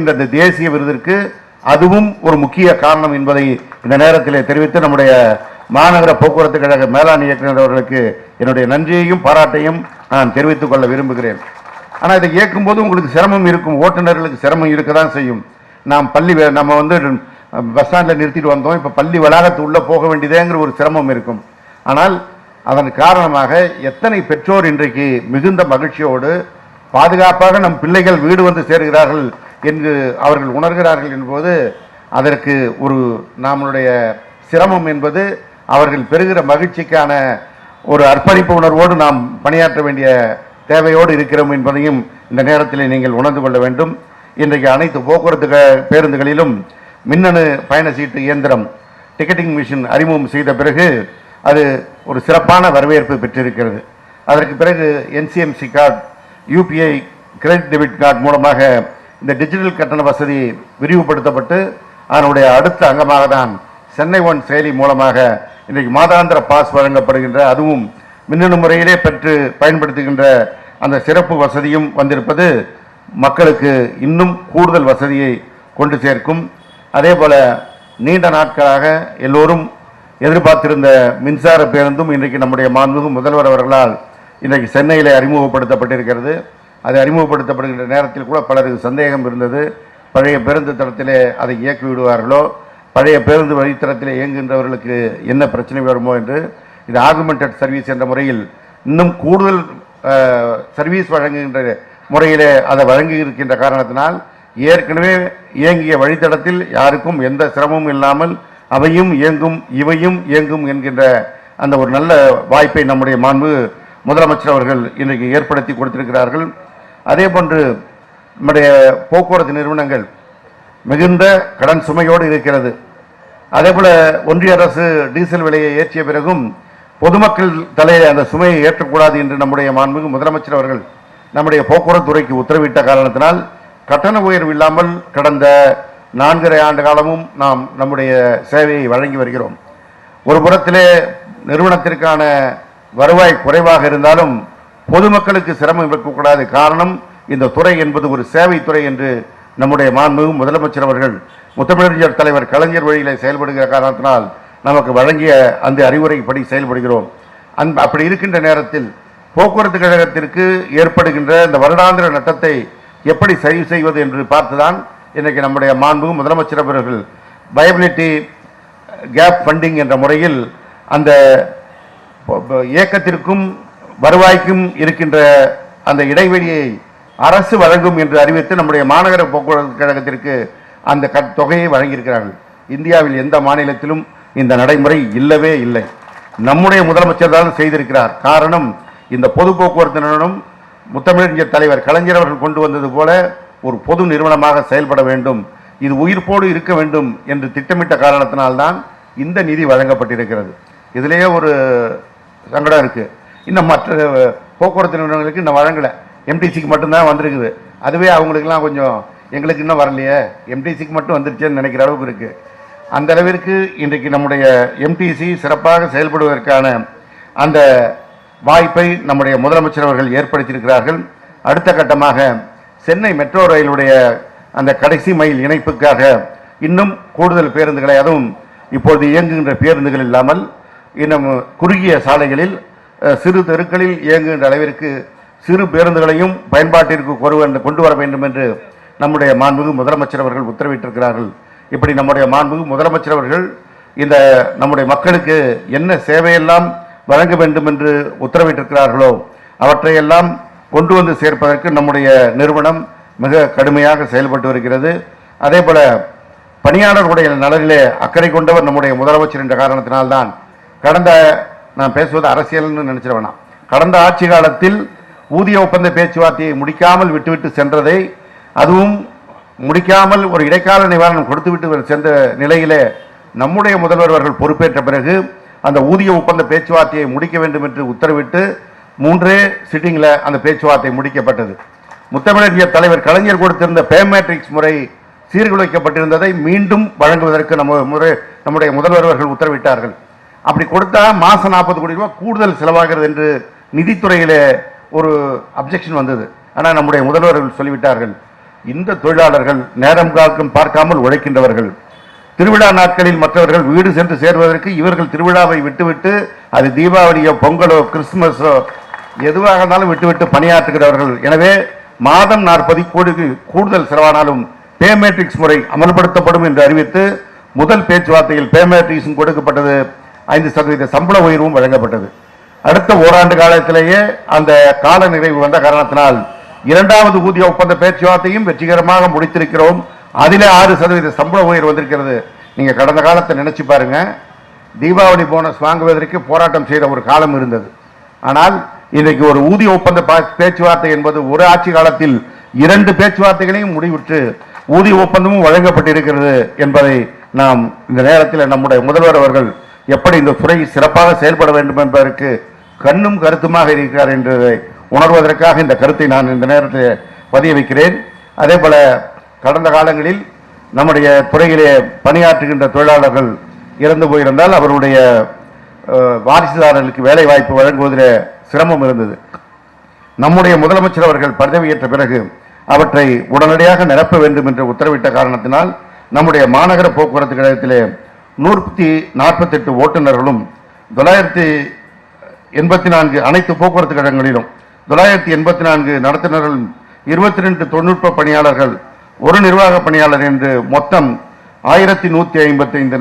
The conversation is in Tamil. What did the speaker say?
இந்த தேசிய விருதிற்கு அதுவும் ஒரு முக்கிய காரணம் என்பதை இந்த நேரத்தில் தெரிவித்து நம்முடைய மாநகர போக்குவரத்து கழக மேலாண் இயக்குநர் அவர்களுக்கு என்னுடைய நன்றியையும் பாராட்டையும் நான் தெரிவித்துக் கொள்ள விரும்புகிறேன். ஆனால் இதை இயக்கும்போது உங்களுக்கு சிரமம் இருக்கும் ஓட்டுநர்களுக்கு சிரமம் இருக்க தான் செய்யும். நாம் பள்ளி நம்ம வந்து பஸ் ஸ்டாண்டில் நிறுத்திட்டு வந்தோம் இப்போ பள்ளி வளாகத்து உள்ளே போக வேண்டியதேங்கிற ஒரு சிரமம் இருக்கும். ஆனால் அதன் காரணமாக எத்தனை பெற்றோர் இன்றைக்கு மிகுந்த மகிழ்ச்சியோடு பாதுகாப்பாக நம் பிள்ளைகள் வீடு வந்து சேர்கிறார்கள் என்று அவர்கள் உணர்கிறார்கள் என்பது அதற்கு ஒரு நம்மளுடைய சிரமம் என்பது அவர்கள் பெறுகிற மகிழ்ச்சிக்கான ஒரு அர்ப்பணிப்பு உணர்வோடு நாம் பணியாற்ற வேண்டிய தேவையோடு இருக்கிறோம் என்பதையும் இந்த நேரத்தில் நீங்கள் உணர்ந்து கொள்ள வேண்டும். இன்றைக்கு அனைத்து போக்குவரத்து பேருந்துகளிலும் மின்னணு பயண சீட்டு இயந்திரம் டிக்கெட்டிங் மிஷின் அறிமுகம் செய்த பிறகு அது ஒரு சிறப்பான வரவேற்பு பெற்றிருக்கிறது. அதற்கு பிறகு NCMC card UPI credit debit card மூலமாக இந்த டிஜிட்டல் கட்டண வசதி விரிவுபடுத்தப்பட்டு அதனுடைய அடுத்த அங்கமாக தான் சென்னை ஒன் செயலி மூலமாக இன்றைக்கு மாதாந்திர பாஸ் வழங்கப்படுகின்ற அதுவும் மின்னணு முறையிலே பெற்று பயன்படுத்துகின்ற அந்த சிறப்பு வசதியும் வந்திருப்பது மக்களுக்கு இன்னும் கூடுதல் வசதியை கொண்டு சேர்க்கும். அதே போல நீண்ட நாட்களாக எல்லோரும் எதிர்பார்த்திருந்த மின்சார பேருந்தும் இன்றைக்கு நம்முடைய மாண்புமிகு முதல்வர் அவர்களால் இன்றைக்கு சென்னையில் அறிமுகப்படுத்தப்பட்டிருக்கிறது. அது அறிமுகப்படுத்தப்படுகின்ற நேரத்தில் கூட பலருக்கு சந்தேகம் இருந்தது. பழைய பேருந்து தளத்திலே அதை இயக்கி விடுவார்களோ? பழைய பேருந்து வழித்தடத்திலே இயங்குகின்றவர்களுக்கு என்ன பிரச்சனை வருமோ என்று இது ஆகுமெண்டட் சர்வீஸ் என்ற முறையில் இன்னும் கூடுதல் சர்வீஸ் வழங்குகின்ற முறையிலே அதை வழங்கி இருக்கின்ற காரணத்தினால் ஏற்கனவே இயங்கிய வழித்தடத்தில் யாருக்கும் எந்த சிரமமும் இல்லாமல் அவையும் இயங்கும் இவையும் இயங்கும் என்கின்ற அந்த ஒரு நல்ல வாய்ப்பை நம்முடைய மாண்பு முதலமைச்சர் அவர்கள் இன்றைக்கு ஏற்படுத்தி கொடுத்திருக்கிறார்கள். அதே போன்று நம்முடைய போக்குவரத்து நிறுவனங்கள் மிகுந்த கடன் சுமையோடு இருக்கிறது. அதே போல் ஒன்றிய அரசு டீசல் விலையை ஏற்றிய பிறகும் பொதுமக்கள் தலையை அந்த சுமையை ஏற்றக்கூடாது என்று நம்முடைய மாண்புமிகு முதலமைச்சர் அவர்கள் நம்முடைய போக்குவரத்து துறைக்கு உத்தரவிட்ட காரணத்தினால் கட்டண உயர்வு இல்லாமல் கடந்த நான்கரை ஆண்டு காலமும் நாம் நம்முடைய சேவையை வழங்கி வருகிறோம். ஒரு புறத்திலே நிறுவனத்திற்கான வருவாய் குறைவாக இருந்தாலும் பொதுமக்களுக்கு சிரமம் இருக்கக்கூடாது. காரணம் இந்த துறை என்பது ஒரு சேவை துறை என்று நம்முடைய மாண்புமிகு முதலமைச்சர் அவர்கள் முத்தமிழறிஞர் தலைவர் கலைஞர் வழியில் செயல்படுகிற காரணத்தினால் நமக்கு வழங்கிய அந்த அறிவுரைப்படி செயல்படுகிறோம். அந் அப்படி இருக்கின்ற நேரத்தில் போக்குவரத்து கழகத்திற்கு ஏற்படுகின்ற இந்த வருடாந்திர நட்டத்தை எப்படி சரி செய்வது என்று பார்த்துதான் இன்றைக்கு நம்முடைய மாண்புமிகு முதலமைச்சர் அவர்கள் பயபிலிட்டி கேப் ஃபண்டிங் என்ற முறையில் அந்த இயக்கத்திற்கும் வருவாய்க்கும் இருக்கின்ற அந்த இடைவெளியை அரசு வழங்கும் என்று அறிவித்து நம்முடைய மாநகர போக்குவரத்து கழகத்திற்கு அந்த கட் தொகையை வழங்கியிருக்கிறார்கள். இந்தியாவில் எந்த மாநிலத்திலும் இந்த நடைமுறை இல்லவே இல்லை. நம்முடைய முதலமைச்சர் தான் செய்திருக்கிறார். காரணம் இந்த பொது போக்குவரத்து நிறுவனம் முத்தமிழறிஞர் தலைவர் கலைஞர் அவர்கள் கொண்டு வந்தது போல ஒரு பொது நிறுவனமாக செயல்பட வேண்டும். இது உயிர்ப்போடு இருக்க வேண்டும் என்று திட்டமிட்ட காரணத்தினால்தான் இந்த நிதி வழங்கப்பட்டிருக்கிறது. இதிலேயே ஒரு சங்கடம் இருக்குது இன்னும் மற்ற போக்குவரத்து நிறுவனங்களுக்கு இன்னும் வழங்கலை. எம்டிசிக்கு மட்டும்தான் வந்திருக்குது. அதுவே அவங்களுக்கெல்லாம் கொஞ்சம் எங்களுக்கு இன்னும் வரலையே. எம்டிசிக்கு மட்டும் வந்துருச்சேன்னு நினைக்கிற அளவுக்கு இருக்குது அந்த அளவிற்கு இன்றைக்கு நம்முடைய எம்டிசி சிறப்பாக செயல்படுவதற்கான அந்த வாய்ப்பை நம்முடைய முதலமைச்சர் அவர்கள் ஏற்படுத்தியிருக்கிறார்கள். அடுத்த கட்டமாக சென்னை மெட்ரோ ரயிலுடைய அந்த கடைசி மைல் இணைப்புக்காக இன்னும் கூடுதல் பேருந்துகளை அதுவும் இப்பொழுது இயங்குகின்ற பேருந்துகள் இல்லாமல் இன்னும் குறுகிய சாலைகளில் சிறு தெருக்களில் இயங்குகின்ற அளவிற்கு சிறு பேருந்துகளையும் பயன்பாட்டிற்கு கொண்டு கொண்டு வர வேண்டும் என்று நம்முடைய மாண்புமிகு முதலமைச்சர் அவர்கள் உத்தரவிட்டிருக்கிறார்கள். இப்படி நம்முடைய மாண்புமிகு முதலமைச்சர் அவர்கள் இந்த நம்முடைய மக்களுக்கு என்ன சேவையெல்லாம் வழங்க வேண்டும் என்று உத்தரவிட்டிருக்கிறார்களோ அவற்றையெல்லாம் கொண்டு வந்து சேர்ப்பதற்கு நம்முடைய நிறுவனம் மிக கடுமையாக செயல்பட்டு வருகிறது. அதே போல பணியாளர்களுடைய நலனிலே அக்கறை கொண்டவர் நம்முடைய முதலமைச்சர் என்ற காரணத்தினால்தான் கடந்த நான் பேசுவது அரசியல்னு நினைச்சிட வேணாம். கடந்த ஆட்சி காலத்தில் ஊதிய ஒப்பந்த பேச்சுவார்த்தையை முடிக்காமல் விட்டுவிட்டு சென்றதை அதுவும் முடிக்காமல் ஒரு இடைக்கால நிவாரணம் கொடுத்துவிட்டு சென்ற நிலையிலே நம்முடைய முதல்வர் அவர்கள் பொறுப்பேற்ற பிறகு அந்த ஊதிய ஒப்பந்த பேச்சுவார்த்தையை முடிக்க வேண்டும் என்று உத்தரவிட்டு மூன்றே சிட்டிங்கில் அந்த பேச்சுவார்த்தை முடிக்கப்பட்டது. முத்தமிழறிஞர் தலைவர் கலைஞர் கொடுத்திருந்த பேமேட்ரிக்ஸ் முறை சீர்குலைக்கப்பட்டிருந்ததை மீண்டும் வழங்குவதற்கு நம்ம முறை நம்முடைய முதல்வர் அவர்கள் உத்தரவிட்டார்கள். அப்படி கொடுத்தா மாதம் நாற்பது கோடி ரூபா கூடுதல் செலவாகிறது என்று நிதித்துறையிலே ஒரு அப்ஜெக்ஷன் வந்தது. ஆனால் நம்முடைய முதல்வர்கள் சொல்லிவிட்டார்கள் இந்த தொழிலாளர்கள் நேரம் காக்கும் பார்க்காமல் உழைக்கின்றவர்கள். திருவிழா நாட்களில் மற்றவர்கள் வீடு சென்று சேர்வதற்கு இவர்கள் திருவிழாவை விட்டுவிட்டு அது தீபாவளியோ பொங்கலோ கிறிஸ்துமஸோ எதுவாக இருந்தாலும் விட்டுவிட்டு பணியாற்றுகிறவர்கள். எனவே மாதம் நாற்பது கோடிக்கு கூடுதல் செலவானாலும் பேமேட்ரிக்ஸ் முறை அமல்படுத்தப்படும் என்று அறிவித்து முதல் பேச்சுவார்த்தையில் பேமேட்ரிக்ஸும் கொடுக்கப்பட்டது ஐந்து சதவீத சம்பள உயர்வும் வழங்கப்பட்டது. அடுத்த ஓராண்டு காலத்திலேயே அந்த கால நிறைவு வந்த காரணத்தினால் இரண்டாவது ஊதிய ஒப்பந்த பேச்சுவார்த்தையும் வெற்றிகரமாக முடித்திருக்கிறோம். அதிலே ஆறு சதவீத சம்பள உயர்வு வந்திருக்கிறது. நீங்கள் கடந்த காலத்தை நினச்சி பாருங்க. தீபாவளி போனஸ் வாங்குவதற்கு போராட்டம் செய்த ஒரு காலம் இருந்தது. ஆனால் இன்றைக்கு ஒரு ஊதிய ஒப்பந்த பேச்சுவார்த்தை என்பது ஒரு ஆட்சி காலத்தில் இரண்டு பேச்சுவார்த்தைகளையும் முடிவுற்று ஊதிய ஒப்பந்தமும் வழங்கப்பட்டிருக்கிறது என்பதை நாம் இந்த நேரத்தில் நம்முடைய முதல்வர் அவர்கள் எப்படி இந்த துறை சிறப்பாக செயல்பட வேண்டும் என்பதற்கு கண்ணும் கருத்துமாக இருக்கிறார் என்றதை உணர்வதற்காக இந்த கருத்தை நான் இந்த நேரத்தில் பதிய வைக்கிறேன் அதே போல கடந்த காலங்களில் நம்முடைய துறையிலே பணியாற்றுகின்ற தொழிலாளர்கள் இறந்து போயிருந்தால் அவருடைய வாரிசுதாரர்களுக்கு வேலை வாய்ப்பு வழங்குவதில் சிரமம் இருந்தது. நம்முடைய முதலமைச்சர் அவர்கள் பதவியேற்ற பிறகு அவற்றை உடனடியாக நிரப்ப வேண்டும் என்று உத்தரவிட்ட காரணத்தினால் நம்முடைய மாநகர போக்குவரத்து கழகத்திலே நூற்றி நாற்பத்தெட்டு ஓட்டுநர்களும் தொள்ளாயிரத்தி எண்பத்தி நான்கு அனைத்து போக்குவரத்து கழகங்களிலும் தொள்ளாயிரத்தி எண்பத்தி நான்கு நடத்துனர்கள் இருபத்தி ரெண்டு தொழில்நுட்ப பணியாளர்கள் ஒரு நிர்வாக பணியாளர் என்று மொத்தம் ஆயிரத்தி நூற்றி ஐம்பத்தைந்து